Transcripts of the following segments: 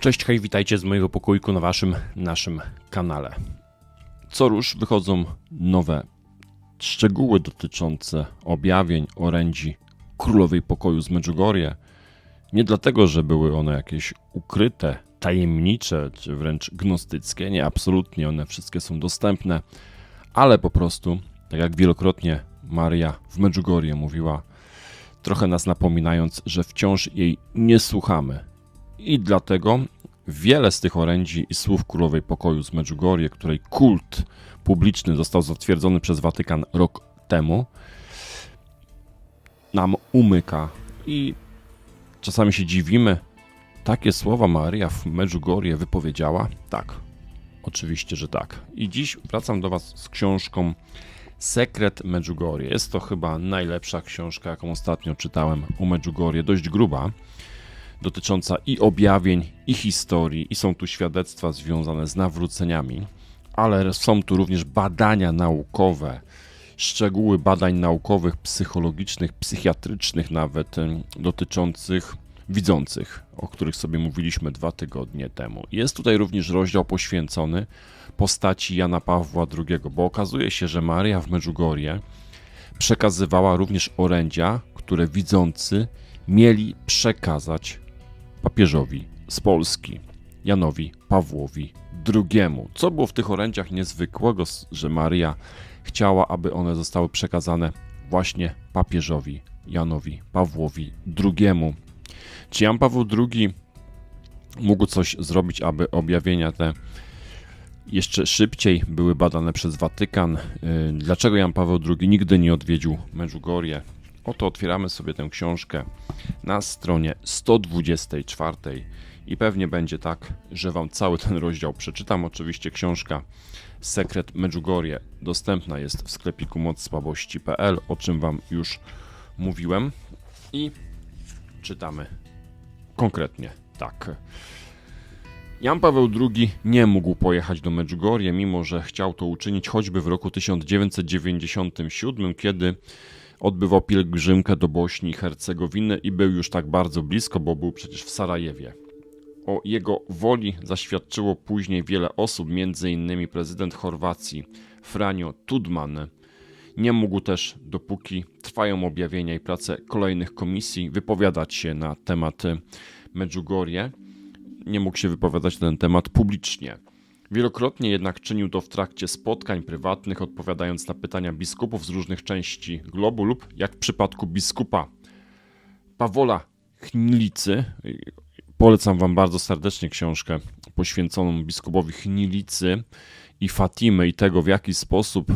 Cześć, hej, witajcie z mojego pokoiku na waszym, naszym kanale. Co rusz wychodzą nowe szczegóły dotyczące objawień orędzi królowej pokoju z Medjugorje. Nie dlatego, że były one jakieś ukryte, tajemnicze, czy wręcz gnostyckie. Nie, absolutnie, one wszystkie są dostępne, ale po prostu, tak jak wielokrotnie Maria w Medjugorje mówiła, trochę nas napominając, że wciąż jej nie słuchamy. I dlatego wiele z tych orędzi i słów królowej pokoju z Medjugorje, której kult publiczny został zatwierdzony przez Watykan rok temu, nam umyka i czasami się dziwimy. Takie słowa Maria w Medjugorje wypowiedziała? Tak, oczywiście, że tak. I dziś wracam do Was z książką Sekret Medjugorje. Jest to chyba najlepsza książka, jaką ostatnio czytałem o Medjugorje, dość gruba, dotycząca i objawień, i historii, i są tu świadectwa związane z nawróceniami, ale są tu również badania naukowe, szczegóły badań naukowych, psychologicznych, psychiatrycznych nawet, dotyczących widzących, o których sobie mówiliśmy dwa tygodnie temu. Jest tutaj również rozdział poświęcony postaci Jana Pawła II, bo okazuje się, że Maria w Medjugorje przekazywała również orędzia, które widzący mieli przekazać papieżowi z Polski, Janowi Pawłowi II. Co było w tych orędziach niezwykłego, że Maria chciała, aby one zostały przekazane właśnie papieżowi Janowi Pawłowi II. Czy Jan Paweł II mógł coś zrobić, aby objawienia te jeszcze szybciej były badane przez Watykan? Yy, Dlaczego Jan Paweł II nigdy nie odwiedził Medjugorje? Oto otwieramy sobie tę książkę na stronie 124 i pewnie będzie tak, że Wam cały ten rozdział przeczytam. Oczywiście książka Sekret Medjugorje dostępna jest w sklepiku mocsłabości.pl, o czym Wam już mówiłem i czytamy konkretnie tak. Jan Paweł II nie mógł pojechać do Medjugorje, mimo że chciał to uczynić choćby w roku 1997, kiedy odbywał pielgrzymkę do Bośni i Hercegowiny i był już tak bardzo blisko, bo był przecież w Sarajewie. O jego woli zaświadczyło później wiele osób, m.in. prezydent Chorwacji Franjo Tudman. Nie mógł też, dopóki trwają objawienia i prace kolejnych komisji, wypowiadać się na temat Medjugorje. Nie mógł się wypowiadać na ten temat publicznie. Wielokrotnie jednak czynił to w trakcie spotkań prywatnych, odpowiadając na pytania biskupów z różnych części globu lub, jak w przypadku biskupa Pawola Chnilicy, polecam wam bardzo serdecznie książkę poświęconą biskupowi Chnilicy i Fatimy i tego, w jaki sposób,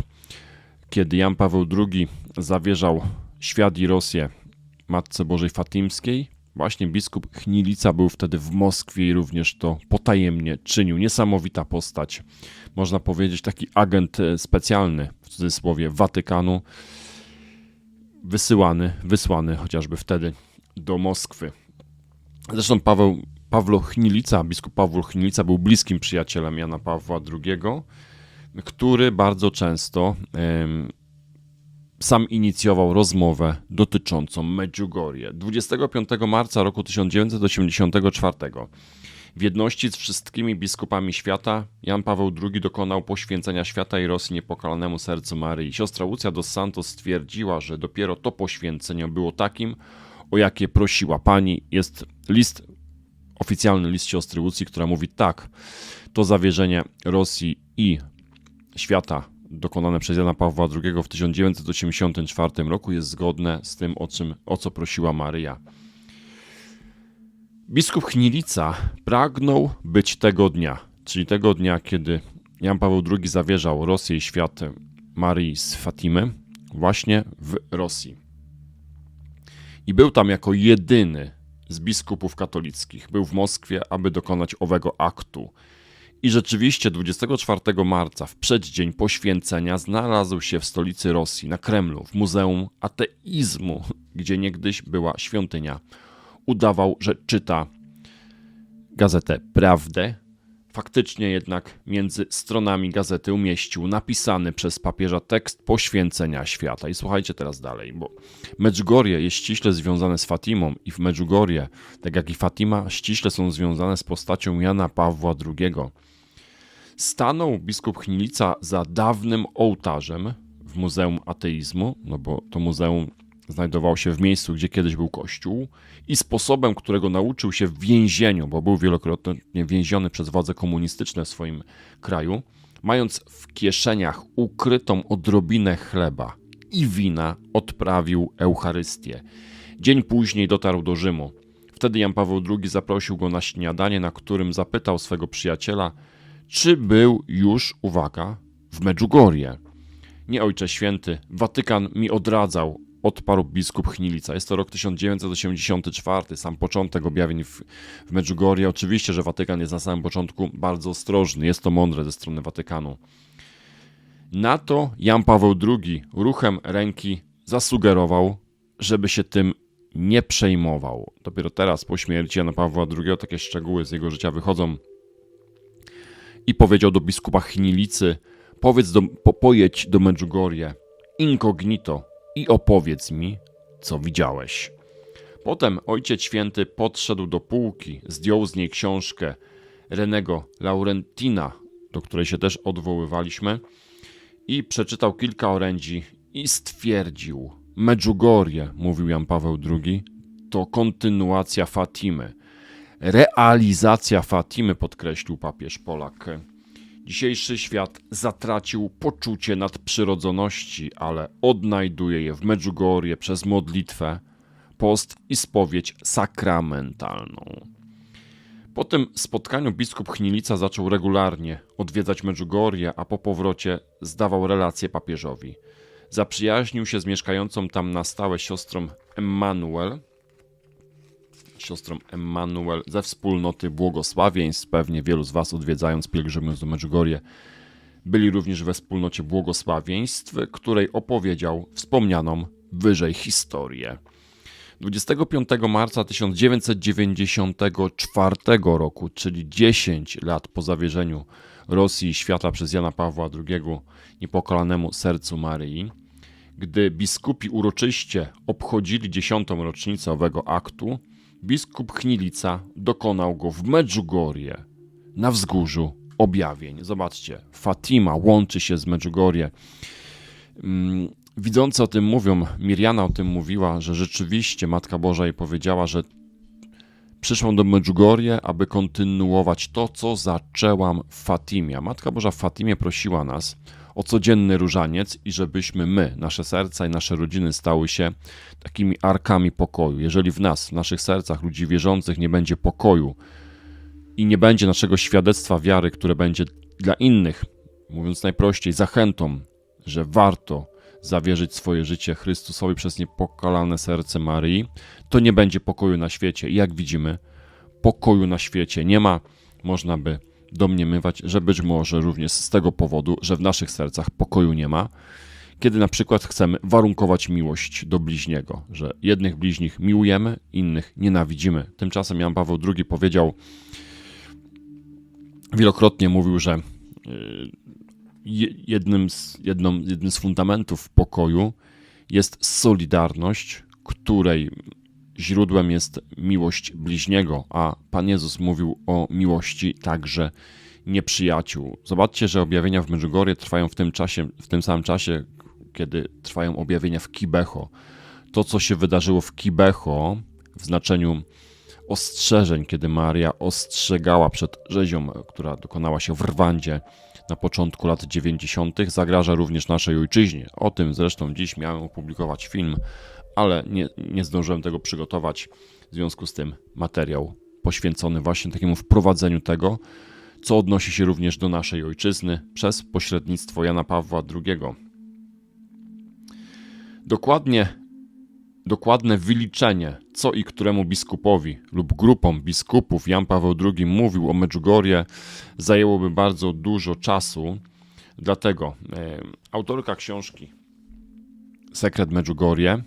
kiedy Jan Paweł II zawierzał świat i Rosję Matce Bożej Fatimskiej, Właśnie biskup Chnilica był wtedy w Moskwie i również to potajemnie czynił. Niesamowita postać. Można powiedzieć taki agent e, specjalny, w cudzysłowie, Watykanu, wysyłany, wysłany chociażby wtedy do Moskwy. Zresztą Paweł, Pawlo Chnilica, biskup Paweł Chnilica był bliskim przyjacielem Jana Pawła II, który bardzo często sam inicjował rozmowę dotyczącą Medjugorje. 25 marca roku 1984 w jedności z wszystkimi biskupami świata Jan Paweł II dokonał poświęcenia świata i Rosji niepokalanemu sercu Maryi. Siostra Lucja dos Santos stwierdziła, że dopiero to poświęcenie było takim, o jakie prosiła pani. Jest list, oficjalny list siostry Lucji, która mówi tak, to zawierzenie Rosji i świata dokonane przez Jana Pawła II w 1984 roku jest zgodne z tym, o, czym, o co prosiła Maryja. Biskup Chnilica pragnął być tego dnia, czyli tego dnia, kiedy Jan Paweł II zawierzał Rosję i świat Maryi z Fatimy, właśnie w Rosji. I był tam jako jedyny z biskupów katolickich. Był w Moskwie, aby dokonać owego aktu. I rzeczywiście 24 marca, w przeddzień poświęcenia, znalazł się w stolicy Rosji, na Kremlu, w Muzeum Ateizmu, gdzie niegdyś była świątynia. Udawał, że czyta gazetę Prawdę. Faktycznie jednak między stronami gazety umieścił napisany przez papieża tekst poświęcenia świata. I słuchajcie teraz dalej, bo Medjugorje jest ściśle związane z Fatimą i w Medjugorje, tak jak i Fatima, ściśle są związane z postacią Jana Pawła II. Stanął biskup Chnilica za dawnym ołtarzem w Muzeum Ateizmu, no bo to muzeum znajdowało się w miejscu, gdzie kiedyś był kościół i sposobem, którego nauczył się w więzieniu, bo był wielokrotnie więziony przez władze komunistyczne w swoim kraju, mając w kieszeniach ukrytą odrobinę chleba i wina, odprawił Eucharystię. Dzień później dotarł do Rzymu. Wtedy Jan Paweł II zaprosił go na śniadanie, na którym zapytał swego przyjaciela, czy był już, uwaga, w Medjugorje. Nie, Ojcze Święty, Watykan mi odradzał, odparł biskup Chnilica. Jest to rok 1984, sam początek objawień w, w Medjugorje. Oczywiście, że Watykan jest na samym początku bardzo ostrożny, jest to mądre ze strony Watykanu. Na to Jan Paweł II ruchem ręki zasugerował, żeby się tym nie przejmował. Dopiero teraz, po śmierci Jana Pawła II, takie szczegóły z jego życia wychodzą. I powiedział do biskupa Chnilicy, powiedz do, po, pojedź do Medjugorje, incognito, i opowiedz mi, co widziałeś. Potem ojciec święty podszedł do półki, zdjął z niej książkę Renego Laurentina, do której się też odwoływaliśmy, i przeczytał kilka orędzi i stwierdził: Medjugorje, mówił Jan Paweł II, to kontynuacja Fatimy. Realizacja Fatimy, podkreślił papież Polak. Dzisiejszy świat zatracił poczucie nadprzyrodzoności, ale odnajduje je w Medjugorje przez modlitwę, post i spowiedź sakramentalną. Po tym spotkaniu biskup Chnilica zaczął regularnie odwiedzać Medjugorje, a po powrocie zdawał relacje papieżowi. Zaprzyjaźnił się z mieszkającą tam na stałe siostrą Emmanuel, siostrą Emmanuel ze wspólnoty błogosławieństw. Pewnie wielu z Was odwiedzając pielgrzymując do Medjugorje byli również we wspólnocie błogosławieństw, której opowiedział wspomnianą wyżej historię. 25 marca 1994 roku, czyli 10 lat po zawierzeniu Rosji i świata przez Jana Pawła II niepokolanemu sercu Maryi, gdy biskupi uroczyście obchodzili dziesiątą rocznicę owego aktu, biskup Chnilica dokonał go w Medjugorje, na wzgórzu objawień. Zobaczcie, Fatima łączy się z Medjugorje. Mm, widzący o tym mówią, Miriana o tym mówiła, że rzeczywiście Matka Boża jej powiedziała, że przyszłam do Medjugorje, aby kontynuować to, co zaczęłam w Fatimie. Matka Boża w Fatimie prosiła nas o codzienny różaniec i żebyśmy my, nasze serca i nasze rodziny stały się takimi arkami pokoju. Jeżeli w nas, w naszych sercach ludzi wierzących nie będzie pokoju i nie będzie naszego świadectwa wiary, które będzie dla innych, mówiąc najprościej, zachętą, że warto zawierzyć swoje życie Chrystusowi przez niepokalane serce Maryi, to nie będzie pokoju na świecie. I jak widzimy, pokoju na świecie nie ma. Można by domniemywać, że być może również z tego powodu, że w naszych sercach pokoju nie ma, kiedy na przykład chcemy warunkować miłość do bliźniego, że jednych bliźnich miłujemy, innych nienawidzimy. Tymczasem Jan Paweł II powiedział, wielokrotnie mówił, że y, jednym z, jedną, jednym z fundamentów pokoju jest solidarność, której źródłem jest miłość bliźniego, a Pan Jezus mówił o miłości także nieprzyjaciół. Zobaczcie, że objawienia w Medjugorje trwają w tym czasie, w tym samym czasie, kiedy trwają objawienia w Kibeho. To, co się wydarzyło w Kibeho, w znaczeniu ostrzeżeń, kiedy Maria ostrzegała przed rzezią, która dokonała się w Rwandzie na początku lat 90., zagraża również naszej ojczyźnie. O tym zresztą dziś miałem opublikować film, ale nie, nie zdążyłem tego przygotować. W związku z tym materiał poświęcony właśnie takiemu wprowadzeniu tego, co odnosi się również do naszej ojczyzny przez pośrednictwo Jana Pawła II. Dokładnie, dokładne wyliczenie, co i któremu biskupowi lub grupom biskupów Jan Paweł II mówił o Medjugorje, zajęłoby bardzo dużo czasu. Dlatego e, autorka książki Sekret Medjugorje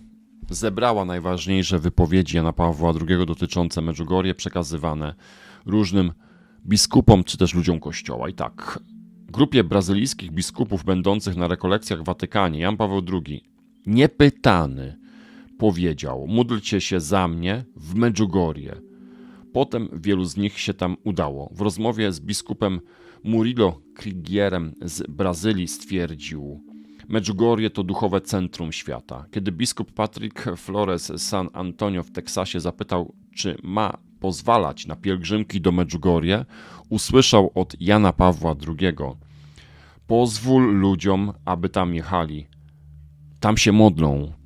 zebrała najważniejsze wypowiedzi Jana Pawła II dotyczące Medjugorje przekazywane różnym biskupom czy też ludziom kościoła. I tak, grupie brazylijskich biskupów będących na rekolekcjach w Watykanie, Jan Paweł II, niepytany, powiedział: Módlcie się za mnie w Medjugorje. Potem wielu z nich się tam udało. W rozmowie z biskupem Murilo Krigierem z Brazylii stwierdził: Medjugorje to duchowe centrum świata. Kiedy biskup Patrick Flores z San Antonio w Teksasie zapytał, czy ma pozwalać na pielgrzymki do Medjugorje, usłyszał od Jana Pawła II: Pozwól ludziom, aby tam jechali. Tam się modlą.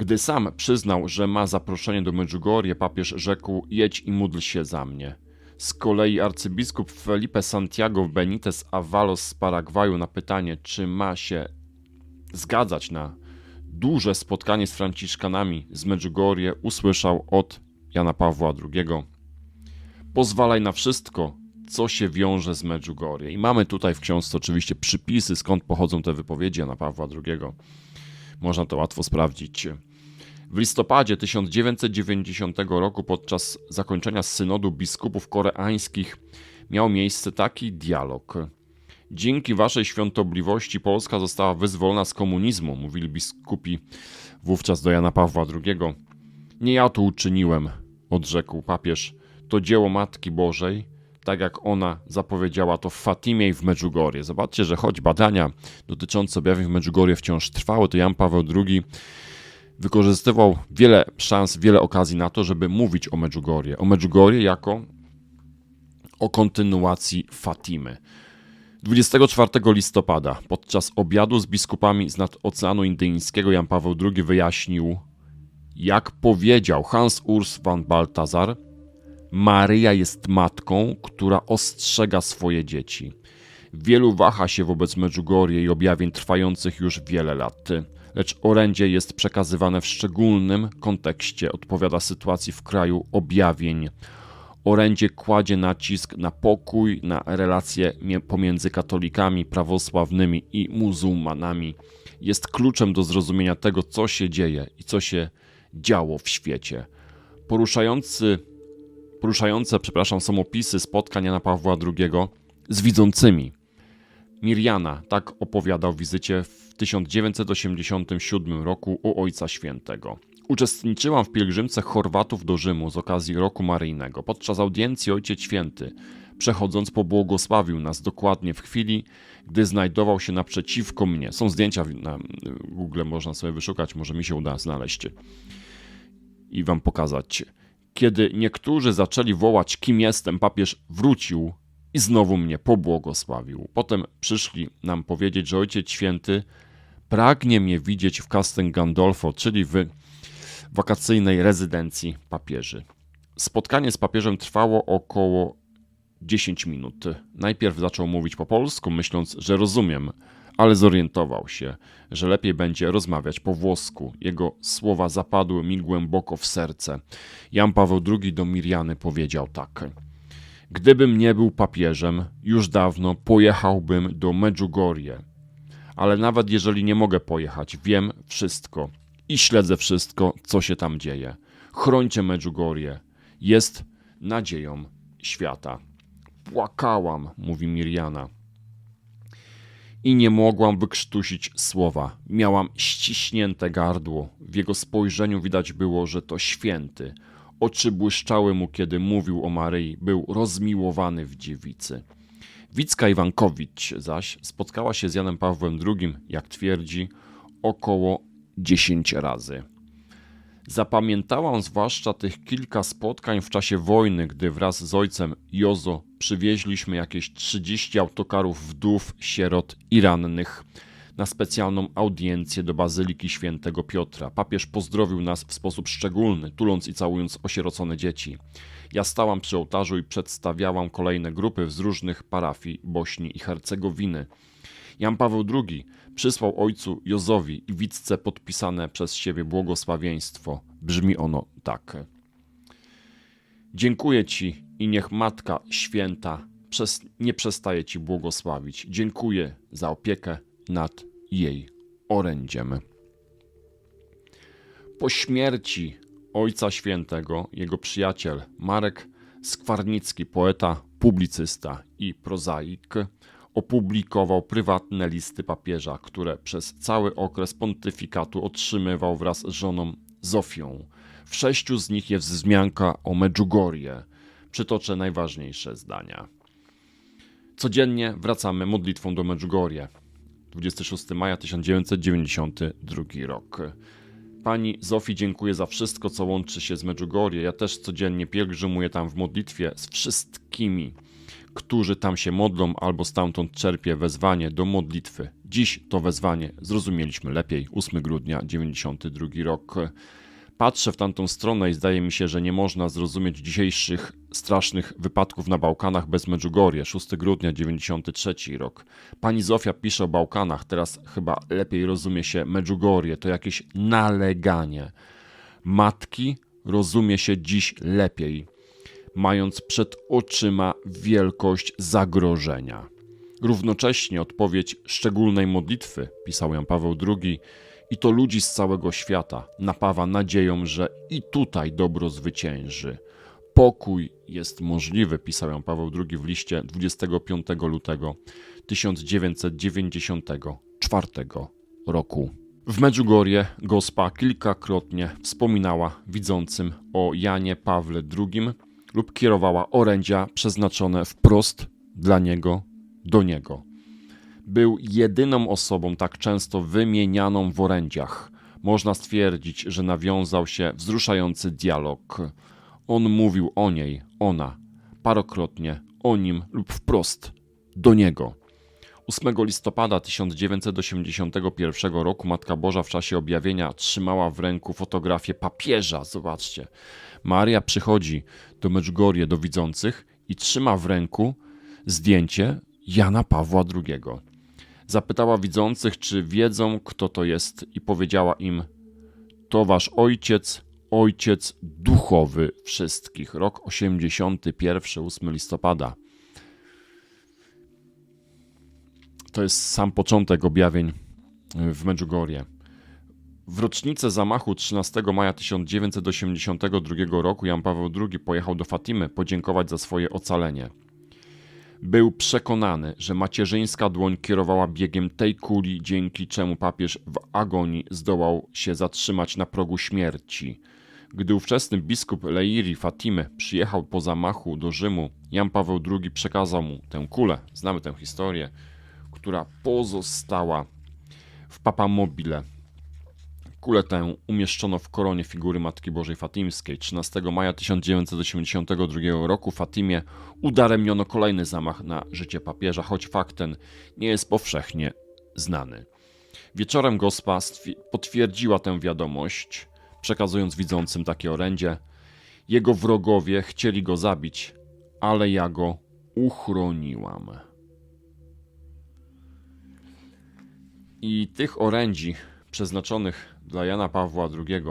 Gdy sam przyznał, że ma zaproszenie do Medjugorje, papież rzekł: Jedź i módl się za mnie. Z kolei arcybiskup Felipe Santiago Benitez Avalos z Paragwaju na pytanie, czy ma się zgadzać na duże spotkanie z Franciszkanami z Medjugorje, usłyszał od Jana Pawła II: Pozwalaj na wszystko, co się wiąże z Medjugorje. I mamy tutaj w książce oczywiście przypisy, skąd pochodzą te wypowiedzi Jana Pawła II. Można to łatwo sprawdzić. W listopadzie 1990 roku, podczas zakończenia synodu biskupów koreańskich, miał miejsce taki dialog. Dzięki waszej świątobliwości Polska została wyzwolona z komunizmu, mówili biskupi wówczas do Jana Pawła II. Nie ja to uczyniłem, odrzekł papież. To dzieło Matki Bożej, tak jak ona zapowiedziała to w Fatimie i w Medjugorje. Zobaczcie, że choć badania dotyczące objawień w Medjugorje wciąż trwały, to Jan Paweł II wykorzystywał wiele szans, wiele okazji na to, żeby mówić o Medjugorje. O Medjugorje jako o kontynuacji Fatimy. 24 listopada podczas obiadu z biskupami z nad Oceanu Indyjskiego Jan Paweł II wyjaśnił, jak powiedział Hans Urs van Balthasar, Maryja jest matką, która ostrzega swoje dzieci. Wielu waha się wobec Medjugorje i objawień trwających już wiele lat lecz orędzie jest przekazywane w szczególnym kontekście, odpowiada sytuacji w kraju objawień. Orędzie kładzie nacisk na pokój, na relacje pomiędzy katolikami, prawosławnymi i muzułmanami. Jest kluczem do zrozumienia tego, co się dzieje i co się działo w świecie. Poruszający, poruszające przepraszam, są opisy spotkań Jana Pawła II z widzącymi. Mirjana tak opowiadał wizycie w 1987 roku u Ojca Świętego. Uczestniczyłam w pielgrzymce Chorwatów do Rzymu z okazji Roku Maryjnego. Podczas audiencji Ojciec Święty, przechodząc, pobłogosławił nas dokładnie w chwili, gdy znajdował się naprzeciwko mnie. Są zdjęcia na Google, można sobie wyszukać, może mi się uda znaleźć i wam pokazać. Kiedy niektórzy zaczęli wołać, kim jestem, papież wrócił i znowu mnie pobłogosławił. Potem przyszli nam powiedzieć, że Ojciec Święty pragnie mnie widzieć w Castel Gandolfo, czyli w wakacyjnej rezydencji papieży. Spotkanie z papieżem trwało około 10 minut. Najpierw zaczął mówić po polsku, myśląc, że rozumiem, ale zorientował się, że lepiej będzie rozmawiać po włosku. Jego słowa zapadły mi głęboko w serce. Jan Paweł II do Miriany powiedział tak. Gdybym nie był papieżem, już dawno pojechałbym do Medjugorje ale nawet jeżeli nie mogę pojechać, wiem wszystko i śledzę wszystko, co się tam dzieje. Chrońcie Medjugorje. Jest nadzieją świata. Płakałam, mówi Miriana. I nie mogłam wykrztusić słowa. Miałam ściśnięte gardło. W jego spojrzeniu widać było, że to święty. Oczy błyszczały mu, kiedy mówił o Maryi. Był rozmiłowany w dziewicy. Wicka Iwankowicz zaś spotkała się z Janem Pawłem II, jak twierdzi, około 10 razy. Zapamiętałam zwłaszcza tych kilka spotkań w czasie wojny, gdy wraz z ojcem Jozo przywieźliśmy jakieś 30 autokarów wdów, sierot i rannych na specjalną audiencję do Bazyliki Świętego Piotra. Papież pozdrowił nas w sposób szczególny, tuląc i całując osierocone dzieci. Ja stałam przy ołtarzu i przedstawiałam kolejne grupy z różnych parafii Bośni i Hercegowiny. Jan Paweł II przysłał ojcu Jozowi i wicce podpisane przez siebie błogosławieństwo. Brzmi ono tak. Dziękuję Ci i niech Matka Święta przez, nie przestaje Ci błogosławić. Dziękuję za opiekę nad jej orędziem. Po śmierci Ojca Świętego, jego przyjaciel Marek Skwarnicki, poeta, publicysta i prozaik, opublikował prywatne listy papieża, które przez cały okres pontyfikatu otrzymywał wraz z żoną Zofią. W sześciu z nich jest wzmianka o Medjugorje. Przytoczę najważniejsze zdania. Codziennie wracamy modlitwą do Medjugorje. 26 maja 1992 rok. Pani Zofii dziękuję za wszystko, co łączy się z Medjugorje. Ja też codziennie pielgrzymuję tam w modlitwie z wszystkimi, którzy tam się modlą, albo stamtąd czerpię wezwanie do modlitwy. Dziś to wezwanie zrozumieliśmy lepiej. 8 grudnia 92 rok. Patrzę w tamtą stronę i zdaje mi się, że nie można zrozumieć dzisiejszych strasznych wypadków na Bałkanach bez Medjugorje. 6 grudnia 93 rok. Pani Zofia pisze o Bałkanach, teraz chyba lepiej rozumie się Medjugorje, to jakieś naleganie. Matki rozumie się dziś lepiej, mając przed oczyma wielkość zagrożenia. Równocześnie odpowiedź szczególnej modlitwy, pisał Jan Paweł II, i to ludzi z całego świata napawa nadzieją, że i tutaj dobro zwycięży. Pokój jest możliwy, pisał Jan Paweł II w liście 25 lutego 1994 roku. W Medjugorje Gospa kilkakrotnie wspominała widzącym o Janie Pawle II lub kierowała orędzia przeznaczone wprost dla niego do niego był jedyną osobą tak często wymienianą w orędziach. Można stwierdzić, że nawiązał się wzruszający dialog. On mówił o niej, ona, parokrotnie, o nim lub wprost, do niego. 8 listopada 1981 roku Matka Boża w czasie objawienia trzymała w ręku fotografię papieża. Zobaczcie. Maria przychodzi do Medjugorje do widzących i trzyma w ręku zdjęcie Jana Pawła II. Zapytała widzących, czy wiedzą, kto to jest, i powiedziała im: To wasz ojciec, ojciec duchowy wszystkich. Rok 81, 8 listopada. To jest sam początek objawień w Medjugorje. W rocznicę zamachu 13 maja 1982 roku Jan Paweł II pojechał do Fatimy podziękować za swoje ocalenie. Był przekonany, że macierzyńska dłoń kierowała biegiem tej kuli, dzięki czemu papież w agonii zdołał się zatrzymać na progu śmierci. Gdy ówczesny biskup Leiri Fatimy przyjechał po zamachu do Rzymu, Jan Paweł II przekazał mu tę kulę, znamy tę historię, która pozostała w papamobile Kulę tę umieszczono w koronie figury Matki Bożej Fatimskiej. 13 maja 1982 roku Fatimie udaremniono kolejny zamach na życie papieża, choć fakt ten nie jest powszechnie znany. Wieczorem gospa potwierdziła tę wiadomość, przekazując widzącym takie orędzie. Jego wrogowie chcieli go zabić, ale ja go uchroniłam. I tych orędzi przeznaczonych dla Jana Pawła II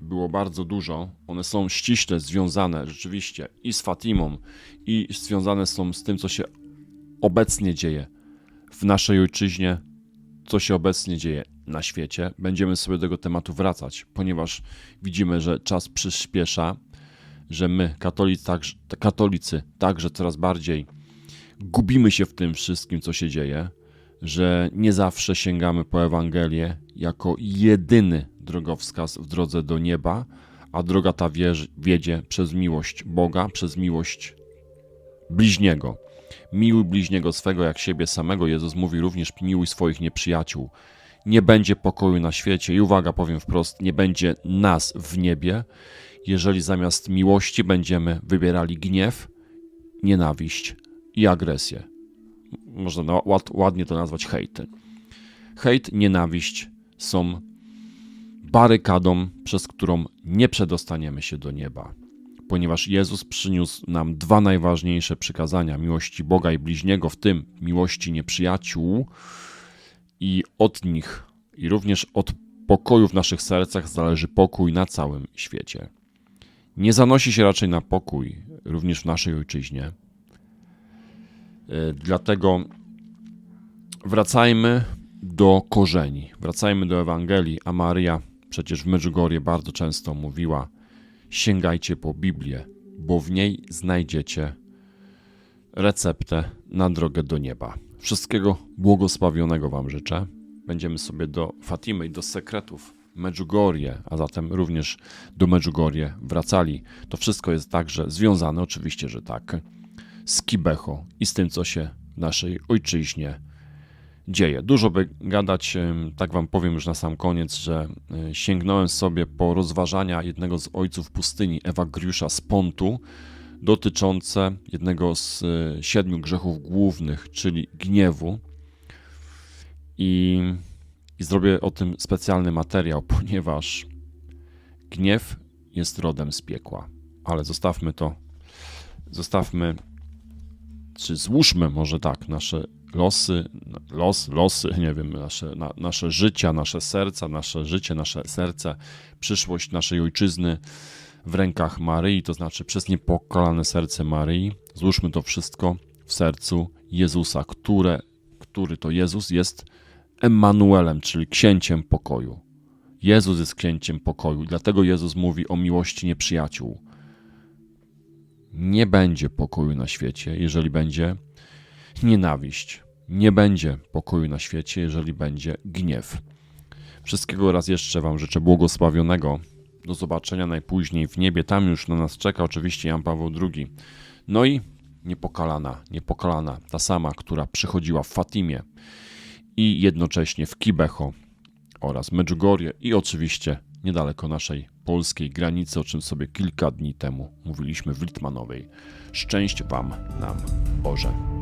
było bardzo dużo. One są ściśle związane rzeczywiście i z Fatimą, i związane są z tym, co się obecnie dzieje w naszej ojczyźnie, co się obecnie dzieje na świecie. Będziemy sobie do tego tematu wracać, ponieważ widzimy, że czas przyspiesza, że my, katolicy, także, katolicy, także coraz bardziej gubimy się w tym wszystkim, co się dzieje że nie zawsze sięgamy po Ewangelię jako jedyny drogowskaz w drodze do nieba, a droga ta wiedzie przez miłość Boga, przez miłość bliźniego. Miłuj bliźniego swego jak siebie samego. Jezus mówi również miłuj swoich nieprzyjaciół. Nie będzie pokoju na świecie i uwaga, powiem wprost, nie będzie nas w niebie, jeżeli zamiast miłości będziemy wybierali gniew, nienawiść i agresję można ładnie to nazwać hejty. Hejt, nienawiść są barykadą, przez którą nie przedostaniemy się do nieba. Ponieważ Jezus przyniósł nam dwa najważniejsze przykazania: miłości Boga i bliźniego, w tym miłości nieprzyjaciół, i od nich, i również od pokoju w naszych sercach zależy pokój na całym świecie. Nie zanosi się raczej na pokój, również w naszej ojczyźnie, dlatego wracajmy do korzeni, wracajmy do Ewangelii, a Maria przecież w Medjugorje bardzo często mówiła: sięgajcie po Biblię, bo w niej znajdziecie receptę na drogę do nieba. Wszystkiego błogosławionego Wam życzę. Będziemy sobie do Fatimy i do sekretów Medjugorje, a zatem również do Medjugorje wracali. To wszystko jest także związane, oczywiście, że tak, z Kibeho i z tym, co się w naszej ojczyźnie dzieje. Dużo by gadać, tak wam powiem już na sam koniec, że e, sięgnąłem sobie po rozważania jednego z ojców pustyni, Ewagriusza z Pontu, dotyczące jednego z e, siedmiu grzechów głównych, czyli gniewu. I, I zrobię o tym specjalny materiał, ponieważ gniew jest rodem z piekła. Ale zostawmy to, zostawmy, czy złóżmy może tak, nasze losy, los, losy, nie wiem, nasze, na, nasze życia, nasze serca, nasze życie, nasze serce, przyszłość naszej ojczyzny w rękach Maryi, to znaczy przez niepokalane serce Maryi. Złóżmy to wszystko w sercu Jezusa, które, który to Jezus jest Emmanuelem, czyli księciem pokoju. Jezus jest księciem pokoju, dlatego Jezus mówi o miłości nieprzyjaciół. Nie będzie pokoju na świecie, jeżeli będzie nienawiść. Nie będzie pokoju na świecie, jeżeli będzie gniew. Wszystkiego raz jeszcze Wam życzę błogosławionego. Do zobaczenia najpóźniej w niebie. Tam już na nas czeka oczywiście Jan Paweł II. No i niepokalana, niepokalana, ta sama, która przychodziła w Fatimie i jednocześnie w Kibeho oraz Medjugorje i oczywiście niedaleko naszej polskiej granicy, o czym sobie kilka dni temu mówiliśmy w Litmanowej. Szczęść Wam, nam, Boże.